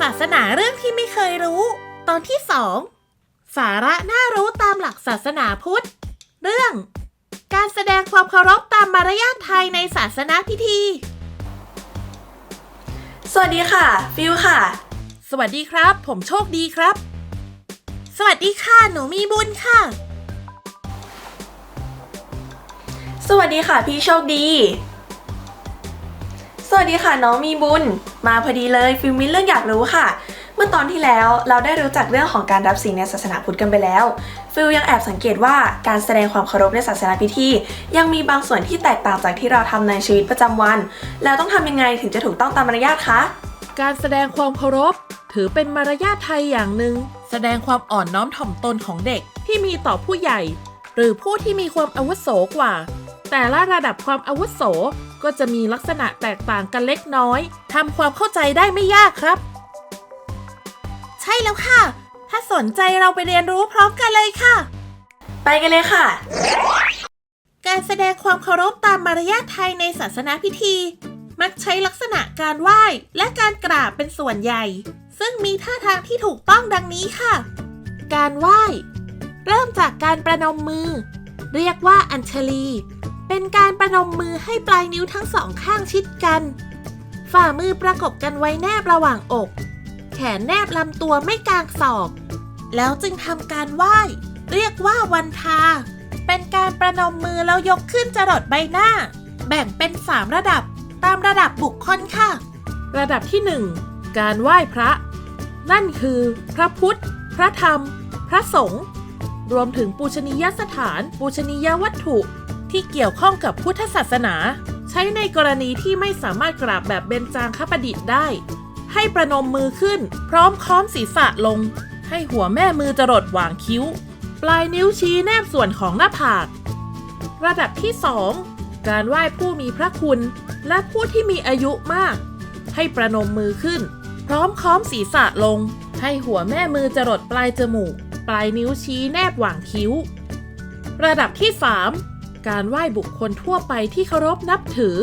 ศาสนาเรื่องที่ไม่เคยรู้ ตอนที่สองสาระน่ารู้ตามหลักศาสนาพุทธ เรื่อง การแสดงความเคารพตามมารยาทไทยในศาสนาพิธี สวัสดีค่ะ ฟิวค่ะ สวัสดีครับ ผมโชคดีครับ สวัสดีค่ะ หนูมีบุญค่ะ สวัสดีค่ะ พี่โชคดีส วัสดีค่ะน้องมีบุญ มาพอดีเลยฟิวมีเรื่องอยากรู้ค่ะ เมื่อตอนที่แล้วเราได้รู้จักเรื่องของการรับศีลในศาสนาพุทธกันไปแล้ว ฟิลยังแอบสังเกตว่าการแสดงความเคารพในศาสนาพิธี ยังมีบางส่วนที่แตกต่างจากที่เราทำในชีวิตประจำวัน แล้วต้องทำยังไงถึงจะถูกต้องตามมารยาทคะการแสดงความเคารพ ถือเป็นมารยาทไทยอย่างหนึ่งแสดงความอ่อนน้อมถ่อมตนของเด็กที่มีต่อผู้ใหญ่ หรือผู้ที่มีความอาวุโสกว่า แต่ละระดับความอาวุโส ก็จะมีลักษณะแตกต่างกันเล็กน้อยทำความเข้าใจได้ไม่ยากครับ ใช่แล้วค่ะ ถ้าสนใจเราไปเรียนรู้พร้อมกันเลยค่ะ ไปกันเลยค่ะ การแสดงความเคารพตามมารยาทไทยในศาสนาพิธี มักใช้ลักษณะการไหว้และการกราบเป็นส่วนใหญ่ ซึ่งมีท่าทางที่ถูกต้องดังนี้ค่ะ การไหว้ เริ่มจากการประนมมือ เรียกว่าอัญชลี เป็นการประนมมือให้ปลายนิ้วทั้งสองข้างชิดกัน ฝ่ามือประกบกันไว้แนบระหว่างอก แขนแนบลำตัวไม่กางศอก แล้วจึงทำการไหว้ เรียกว่าวันทา เป็นการประนมมือแล้วยกขึ้นจรดใบหน้า แบ่งเป็น3ระดับตามระดับบุคคลค่ะ ระดับที่1การไหว้พระ นั่นคือ พระพุทธ พระธรรม พระสงฆ์รวมถึงปูชนียสถาน ปูชนียวัตถุ ที่เกี่ยวข้องกับพุทธศาสนา ใช้ในกรณีที่ไม่สามารถกราบแบบเบญจางคประดิษฐ์ได้ ให้ประนมมือขึ้น พร้อมค้อมศีรษะลง ให้หัวแม่มือจรดหว่างคิ้ว ปลายนิ้วชี้แนบส่วนของหน้าผาก ระดับที่ 2 การไหว้ผู้มีพระคุณ และผู้ที่มีอายุมาก ให้ประนมมือขึ้น พร้อมค้อมศีรษะลง ให้หัวแม่มือจรดปลายจมูก ปลายนิ้วชี้แนบหว่างคิ้ว ระดับที่ 3 การไหว้บุคคลทั่วไปที่เคารพนับถือ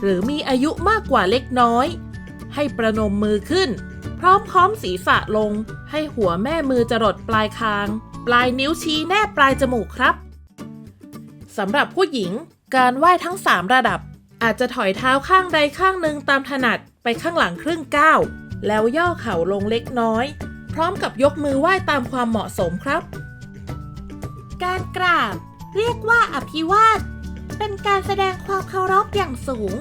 หรือมีอายุมากกว่าเล็กน้อย ให้ประนมมือขึ้น พร้อมค้อมศีรษะลง ให้หัวแม่มือจรดปลายคาง ปลายนิ้วชี้แนบปลายจมูกครับสำหรับผู้หญิง การไหว้ทั้ง 3 ระดับ อาจจะถอยเท้าข้างใดข้างหนึ่งตามถนัดไปข้างหลังครึ่งก้าวแล้วย่อเข่าลงเล็กน้อย พร้อมกับยกมือไหว้ตามความเหมาะสมครับ การกราบ เรียกว่าอภิวาท เป็นการแสดงความเคารพอย่างสูง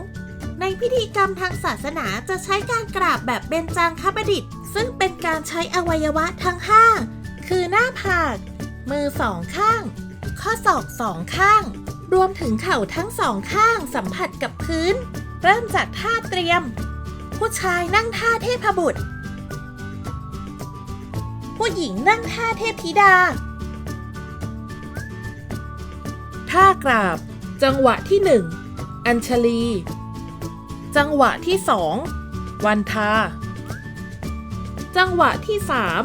ในพิธีกรรมทางศาสนาจะใช้การกราบแบบเบญจางคประดิษฐ์ซึ่งเป็นการใช้อวัยวะทั้ง5คือหน้าผาก มือสองข้าง ข้อศอกสองข้าง รวมถึงเข่าทั้งสองข้างสัมผัสกับพื้น เริ่มจากท่าเตรียม ผู้ชายนั่งท่าเทพบุตร ผู้หญิงนั่งท่าเทพธิดาากราบ จังหวะที่หนึ่งอัญชลี จังหวะที่สองวันทา จังหวะที่สาม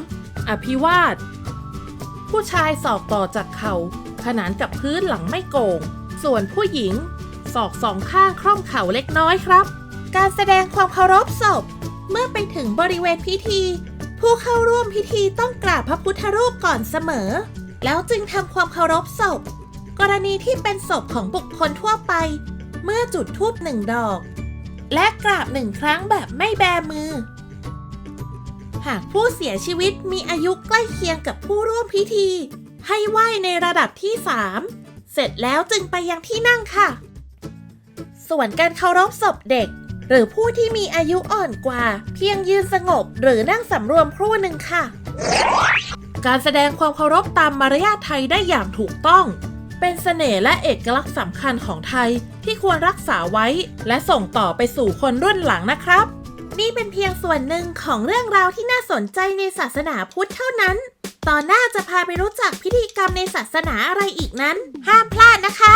อภิวาท ผู้ชายสอกต่อจากเข่าขนานกับพื้นหลังไม่โกง ส่วนผู้หญิงศอกสองข้างคล่อมเข่าเล็กน้อยครับ การแสดงความเคารพศพ เมื่อไปถึงบริเวณพิธี ผู้เข้าร่วมพิธีต้องกราบพระพุทธรูปก่อนเสมอ แล้วจึงทำความเคารพศพ กรณีที่เป็นศพของบุคคลทั่วไป เมื่อจุดธูปหนึ่งดอก และกราบหนึ่งครั้งแบบไม่แบมือ หากผู้เสียชีวิตมีอายุใกล้เคียงกับผู้ร่วมพิธี ให้ไหว้ในระดับที่ 3 เสร็จแล้วจึงไปยังที่นั่งค่ะ ส่วนการเคารพศพเด็ก หรือผู้ที่มีอายุอ่อนกว่า เพียงยืนสงบหรือนั่งสำรวมครู่หนึ่งค่ะ การแสดงความเคารพตามมารยาทไทยได้อย่างถูกต้อง เป็นเสน่ห์และเอกลักษณ์สำคัญของไทยที่ควรรักษาไว้ และส่งต่อไปสู่คนรุ่นหลังนะครับ นี่เป็นเพียงส่วนหนึ่งของเรื่องราวที่น่าสนใจในศาสนาพุทธเท่านั้น ตอนหน้าจะพาไปรู้จักพิธีกรรมในศาสนาอะไรอีกนั้น ห้ามพลาดนะคะ